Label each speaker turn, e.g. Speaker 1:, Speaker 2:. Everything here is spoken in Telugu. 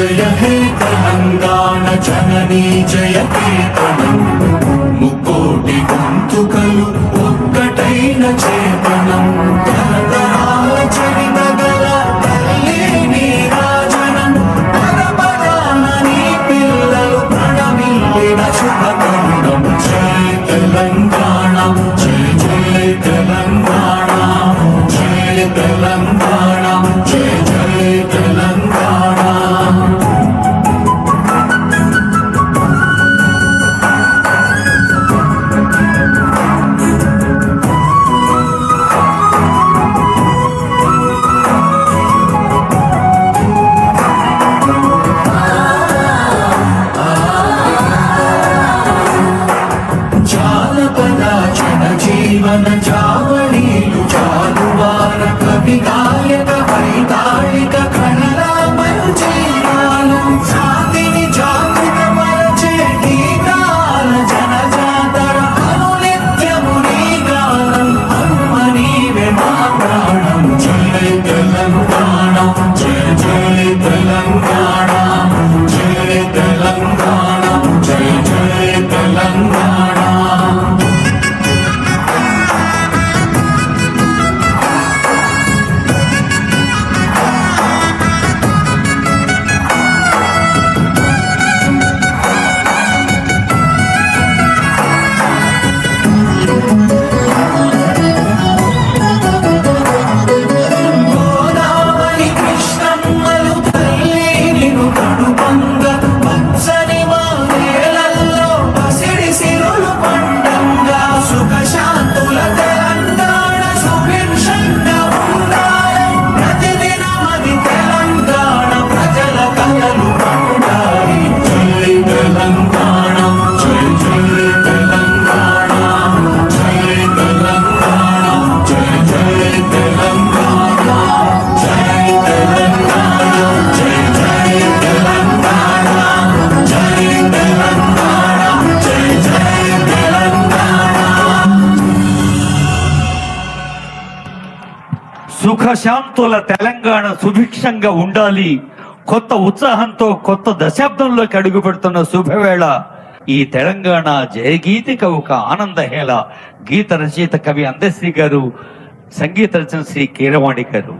Speaker 1: జయ హే తెలంగాణ జననీ జయ కేతనం ముక్కోటి గొంతుకలు ఒక్కటైన చేతనం తరతరాల రాజనం పిల్లలు ప్రణమిల్లిన మన చావణీలు చాలువార కవిగాయక వైతాళిక
Speaker 2: సుఖశాంతుల తెలంగాణ సుభిక్షంగా ఉండాలి. కొత్త ఉత్సాహంతో కొత్త దశాబ్దంలోకి అడుగు పెడుతున్న శుభవేళ ఈ తెలంగాణ జయగీతిక ఒక ఆనందహేళ గీత రచయిత కవి అందశ్రీ గారు సంగీత రచన శ్రీ కీరవాణి గారు.